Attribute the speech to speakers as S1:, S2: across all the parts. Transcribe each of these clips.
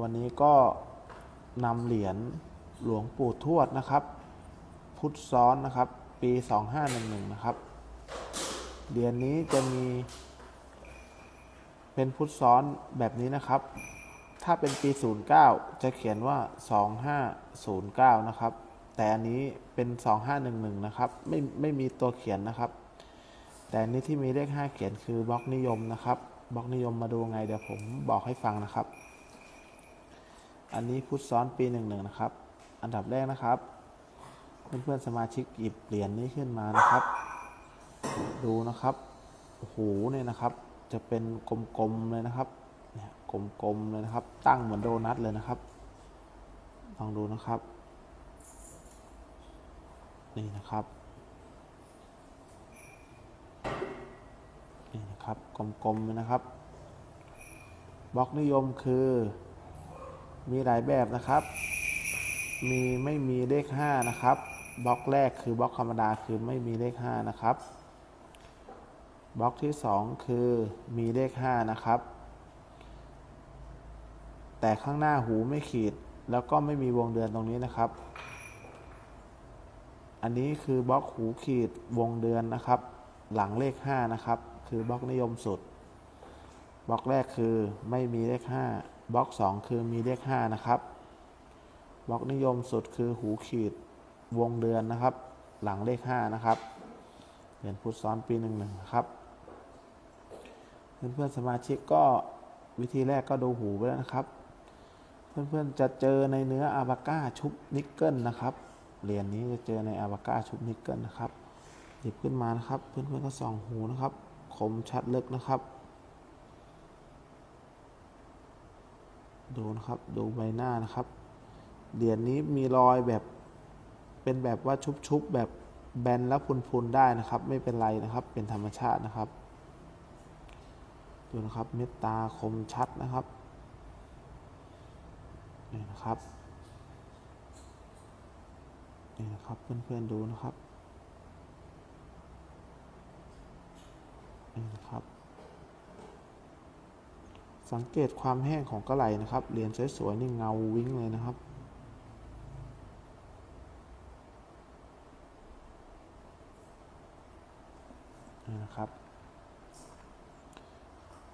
S1: วันนี้ก็นำเหรียญหลวงปู่ทวดนะครับ พุทธซ้อนนะครับ ปี 2511 นะครับ เหรียญนี้จะมี เป็นพุทธซ้อนแบบนี้นะครับ ถ้าเป็นปี 09 จะเขียนว่า 2509 นะครับ แต่อันนี้เป็น 2511 นะครับ ไม่ไม่มีตัวเขียนนะครับ แต่อันนี้ที่มีเลข 5 เขียนคือบล็อกนิยมนะครับบล็อกนิยมมาดูไงเดี๋ยวผมบอกให้ฟังนะครับ อันนี้พุทธซ้อนปี11นะครับ อันดับแรกนะครับ เพื่อนๆสมาชิกหยิบเหรียญนี้ขึ้นมานะครับ ดูนะครับโอ้โหเนี่ยนะครับ จะเป็นกลมๆเลยนะครับเนี่ยกลมๆเลยนะครับ ตั้งเหมือนโดนัทเลยนะครับ ลองดูนะครับ นี่นะครับนี่นะครับกลมๆเลยนะครับบล็อกนิยมคือ มีหลายแบบนะครับ มีไม่มีเลข 5 นะครับบล็อกแรกคือบล็อกธรรมดาคือไม่มีเลข 5 นะครับบล็อกที่ 2 คือมีเลข 5 นะครับ แต่ข้างหน้าหูไม่ขีด แล้วก็ไม่มีวงเดือนตรงนี้นะครับ อันนี้คือบล็อกหูขีดวงเดือนนะครับ หลังเลข 5 นะครับ คือบล็อกนิยมสุดบล็อกแรกคือไม่มีเลข 5 บล็อก 2 คือมีเลข5นะครับ บล็อกนิยมสุดคือหูขีดวงเดือนนะครับ หลังเลข 5 นะครับเหรียญพุทธซ้อนปีหนึ่งหนึ่งครับเพื่อนๆสมาชิกก็วิธีแรกก็ดูหูไปแล้วนะครับ เพื่อนๆจะเจอในเนื้ออาบาก้าชุบนิกเกิลนะครับเหรียญนี้จะเจอในอาบาก้าชุบนิกเกิลนะครับหยิบขึ้นมานะครับ เพื่อนๆก็ส่องหูนะครับ คมชัดลึกนะครับ ดูนะครับดูใบหน้านะครับ เหรียญนี้มีรอยแบบเป็นแบบว่าชุบๆแบบแบนแล้วพุนๆได้นะครับ ไม่เป็นไรนะครับเป็นธรรมชาตินะครับ ดูนะครับเม็ดตาคมชัดนะครับนี่นะครับนี่นะครับเพื่อนๆดูนะครับนี่นะครับ สังเกตความแห้งของกระไหลนะครับ เหรียญสวยๆนี่เงาวิ้งเลยนะครับนะครับ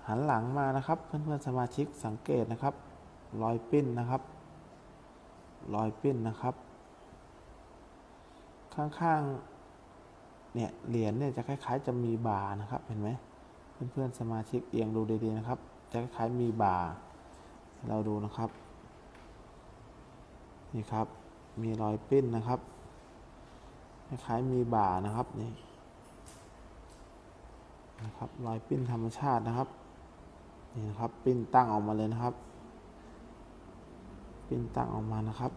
S1: หันหลังมานะครับ เพื่อนๆสมาชิกสังเกตนะครับ รอยปิ้นนะครับรอยปิ้นนะครับ ข้างๆเนี่ยเหรียญเนี่ยจะคล้าย ๆ จะมีบาร์นะครับเห็นไหมเพื่อนๆสมาชิกเอียงดูดีๆนะครับ จะคล้ายมีบาร์เราดูนะครับ นี่ครับ มีรอยปิ้นนะครับ คล้ายมีบาร์นะครับนี่นะครับรอยปิ้นธรรมชาตินะครับนี่นะครับปิ้นตั้งออกมาเลยนะครับ ปิ้นตั้งออกมานะครับ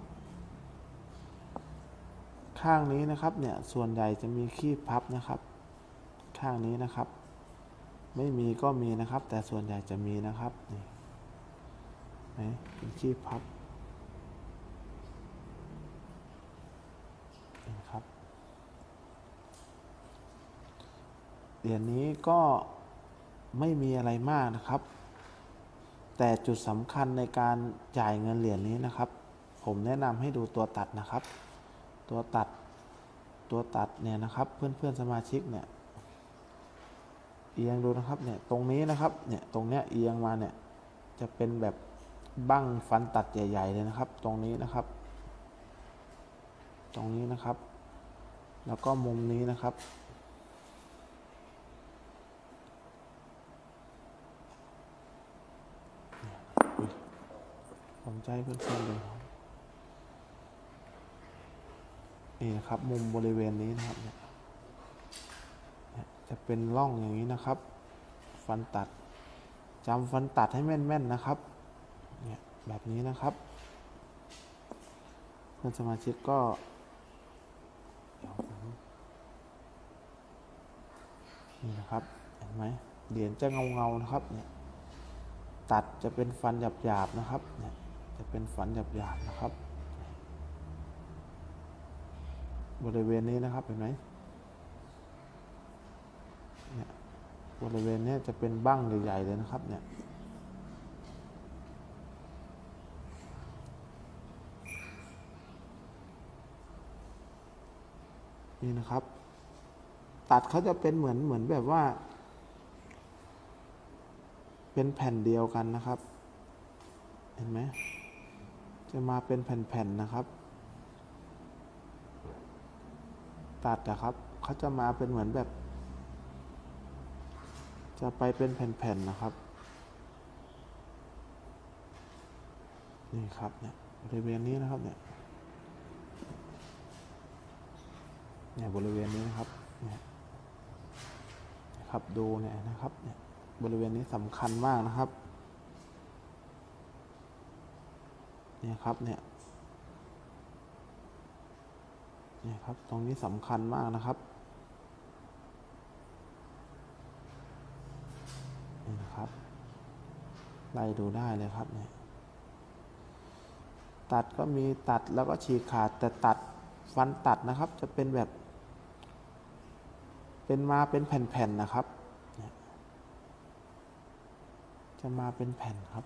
S1: ข้างนี้นะครับเนี่ยส่วนใหญ่จะมีคีบพับนะครับ ข้างนี้นะครับ ไม่มีก็มีนะครับ แต่ส่วนใหญ่จะมีนะครับนี่ไหนเป็นคีบพับนี่นะครับเหรียญนี้ก็ไม่มีอะไรมากนะครับ แต่จุดสำคัญในการจ่ายเงินเหรียญนี้นะครับ ผมแนะนำให้ดูตัวตัดนะครับ ตัวตัดตัวตัดเนี่ยนะครับ เพื่อนๆสมาชิกเนี่ย เอียงดูนะครับเนี่ยตรงนี้นะครับเนี่ยตรงเนี้ยเอียงมาเนี่ยจะเป็นแบบบั้งฟันตัดใหญ่ๆเลยนะครับ ตรงนี้นะครับ ตรงนี้นะครับ แล้วก็มุมนี้นะครับ ผมให้เพื่อนๆดูนี่นะครับ มุมบริเวณนี้นะครับเนี่ย จะเป็นร่องอย่างนี้นะครับ ฟันตัดจำฟันตัดให้แม่นๆนะครับเนี่ยแบบนี้นะครับเพื่อนสมาชิกก็นี่นะครับเห็นไหมเหรียญจะเงาๆนะครับเนี่ยตัดจะเป็นฟันหยาบๆนะครับเนี่ยจะเป็นฟันหยาบๆนะครับ บริเวณนี้นะครับเห็นไหม เนี่ยบริเวณนี้จะเป็นบั้งใหญ่ๆเลยนะครับเนี่ยนี่นะครับ ตัดเขาจะเป็นเหมือนเหมือนแบบว่า เป็นแผ่นเดียวกันนะครับ เห็นไหมจะมาเป็นแผ่นๆนะครับ ตัดนะครับเขาจะมาเป็นเหมือนแบบ จะไปเป็นแผ่นๆนะครับ นี่ครับเนี่ยบริเวณนี้นะครับเนี่ยเนี่ยบริเวณนี้นะครับเนี่ยนะครับดูเนี่ยนะครับเนี่ยบริเวณนี้สำคัญมากนะครับเนี่ยครับเนี่ยเนี่ยครับตรงนี้สำคัญมากนะครับ นะครับ ไล่ดูได้เลยครับเนี่ยตัดก็มีตัดแล้วก็ฉีกขาดแต่ตัดฟันตัดนะครับ จะเป็นแบบ เป็นมาเป็นแผ่นๆนะครับ จะมาเป็นแผ่นครับ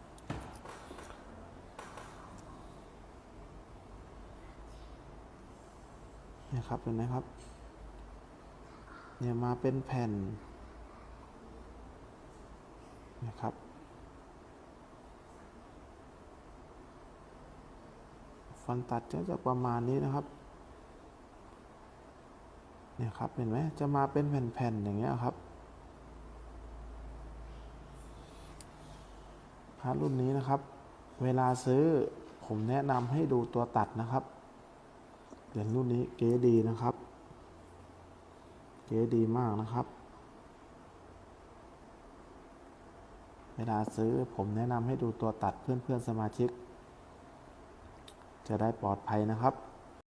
S1: เนี่ยครับเห็นไหมครับ เนี่ยมาเป็นแผ่น นะครับ ฟันตัดก็จะประมาณนี้นะครับเนี่ยครับเห็นไหมจะมาเป็นแผ่นๆอย่างเงี้ยครับพาร์ทรุ่นนี้นะครับ เวลาซื้อผมแนะนำให้ดูตัวตัดนะครับเหรียญรุ่นนี้เก๋ดีนะครับ เก๋ดีมากนะครับ เวลาซื้อผมแนะนำให้ดูตัวตัดเพื่อนๆสมาชิก จะได้ปลอดภัยนะครับ